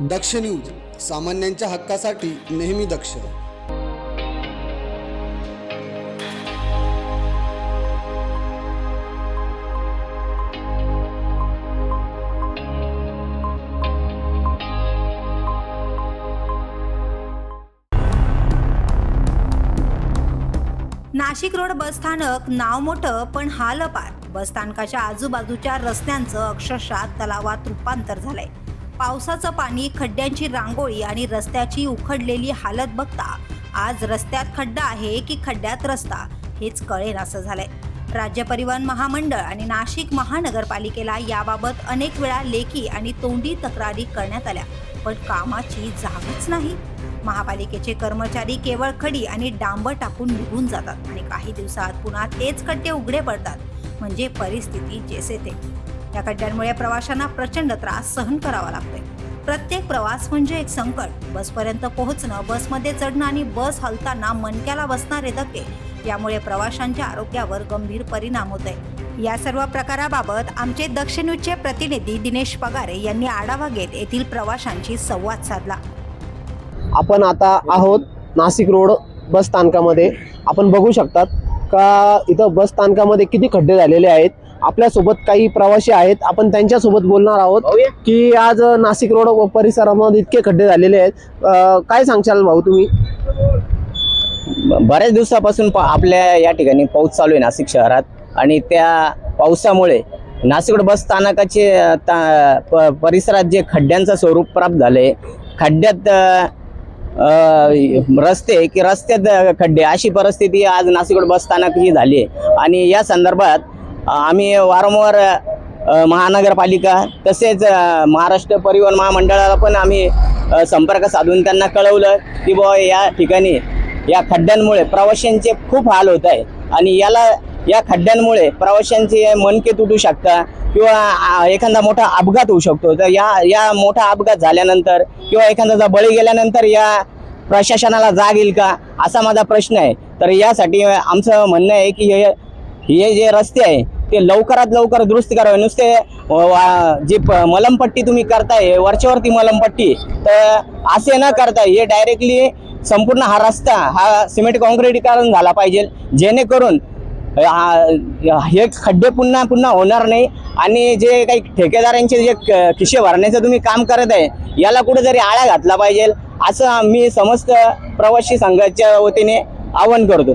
दक्ष news सामान्यांच्या हक्कासाठी नेहमी दक्ष. नाशिक रोड बसस्थानक नाव मोठं पण हाल अपार. बसस्थानकाच्या आजूबाजूच्या रस्त्यांचं अक्षरशः तलावात रूपांतर झालंय. पावसाचं पाणी खड्ड्यांची रांगोळी आणि रस्त्याची उखडलेली हालत बघता आज रस्त्यात खड्डा आहे की खड्ड्यात रस्ता हेच कळेन असं झालंय. राज्य परिवहन महामंडळ आणि नाशिक महानगरपालिकेला याबाबत अनेक वेळा लेखी आणि तोंडी तक्रारी करण्यात आल्या पण कामाची जागच नाही. महापालिकेचे कर्मचारी केवळ खडी आणि डांबर टाकून निघून जातात आणि काही दिवसात पुन्हा तेच खड्डे उघडे पडतात म्हणजे परिस्थिती जेसे ते. या खड्ड्यांमुळे प्रवाशांना प्रचंड त्रास सहन करावा लागतोय. प्रत्येक प्रवास म्हणजे एक संकट. बसपर्यंत पोहोचणं बसमध्ये चढणं आणि बस हलताना मणक्याला बसणारे धक्के यामुळे प्रवाशांच्या आरोग्यावर गंभीर परिणाम होत आहे या सर्व प्रकाराबाबत आमचे दक्षिणचे न्यूजचे प्रतिनिधी दिनेश पगारे यांनी आढावा घेत येथील प्रवाशांशी संवाद साधला. आपण आता आहोत नाशिक रोड बस स्थानकामध्ये. आपण बघू शकतात का इथं बस स्थानकामध्ये किती खड्डे झालेले आहेत? आपल्यासोबत काही प्रवासी आहेत. आपण त्यांच्यासोबत बोलणार आहोत की आज नाशिक रोड व परिसरामध्ये इतके खड्डे झालेले आहेत. काय सांगशाल भाऊ तुम्ही? बऱ्याच दिवसापासून आपल्या या ठिकाणी पाऊस चालू आहे नाशिक शहरात आणि त्या पावसामुळे नाशिक रोड बस स्थानकाचे ता- परिसरात जे खड्ड्यांचं स्वरूप प्राप्त झालंय खड्ड्यात रस्ते की रस्त्यात खड्डे अशी परिस्थिती आज नाशिक रोड बस स्थानक ही झाली आहे. आणि या संदर्भात आम्ही वारंवार महानगरपालिका तसेच महाराष्ट्र परिवहन महामंडळाला पण आम्ही संपर्क साधून त्यांना कळवलं की बुवा या ठिकाणी या खड्ड्यांमुळे प्रवाशांचे खूप हाल होत आहे. आणि याला या खड्ड्यांमुळे प्रवाशांचे मनके तुटू शकतं किंवा एखादा मोठा अपघात होऊ शकतो. तर या या मोठा अपघात झाल्यानंतर किंवा एखाद्याचा बळी गेल्यानंतर या प्रशासनाला जाग येईल का? असा माझा प्रश्न आहे. तर यासाठी आमचं म्हणणं आहे की हे हे जे रस्ते आहे ते लवकरात लवकर दुरुस्ती करावे. नुसते वा- जी प- मलमपट्टी तुम्ही करताय वरच्यावरती मलमपट्टी तर असे न करता हे डायरेक्टली संपूर्ण हा रस्ता हा सिमेंट कॉन्क्रिटीकरण झाला पाहिजे. जेणेकरून हे खड्डे पुन्हा पुन्हा होणार नाही. आणि जे काही ठेकेदारांचे जे क- खिशे भरण्याचं तुम्ही काम करत आहे याला कुठेतरी आळा घातला पाहिजे. असं मी समस्त प्रवासी संघाच्या वतीने आवाहन करतो.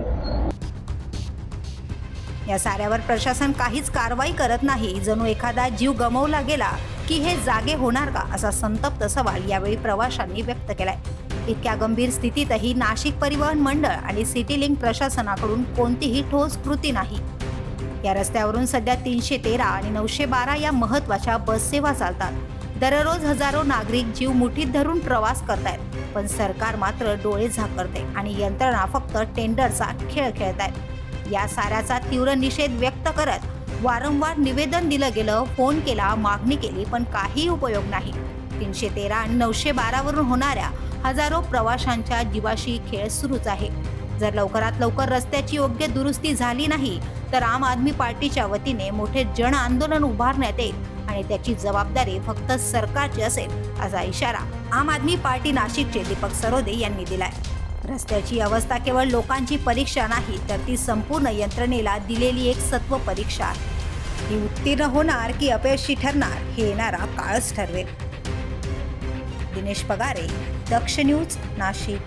या साऱ्यावर प्रशासन काहीच कारवाई करत नाही. जणू एखादा जीव गमावला गेला की हे जागे होणार का? असा संतप्त सवाल यावेळी प्रवाशांनी व्यक्त केलाय. इतक्या गंभीर स्थितीतही नाशिक परिवहन मंडळ आणि सिटी लिंक प्रशासनाकडून कोणतीही ठोस कृती नाही. या रस्त्यावरून सध्या तीनशे तेरा आणि नऊशे बारा या महत्त्वाच्या बस सेवा चालतात. दररोज हजारो नागरिक जीव मुठीत धरून प्रवास करतायत पण सरकार मात्र डोळे झाकरते आणि यंत्रणा फक्त टेंडरचा खेळ खेळत आहेत या साऱ्याचा तीव्र निषेध व्यक्त करत वारंवार निवेदन दिलं गेलं फोन केला मागणी केली पण काही उपयोग नाही. तीनशे तेरा आणि नऊशे बारावरून होणाऱ्या हजारो प्रवाशांच्या जीवाशी खेळ सुरूच आहे. जर लवकरात लवकर रस्त्याची योग्य दुरुस्ती झाली नाही तर आम आदमी पार्टीच्या वतीने मोठे जन आंदोलन उभारण्यात येईल आणि त्याची जबाबदारी फक्त सरकारची असेल असा इशारा आम आदमी पार्टी नाशिकचे दीपक सरोदे यांनी दिलाय. रस्त्याची अवस्था केवळ लोकांची परीक्षा नाही तर ती संपूर्ण यंत्रणेला दिलेली एक सत्व परीक्षा आहे. ही उत्तीर्ण होणार की अपयशी ठरणार हे येणारा काळच ठरवेल. दिनेश पगारे दक्ष न्यूज नाशिक.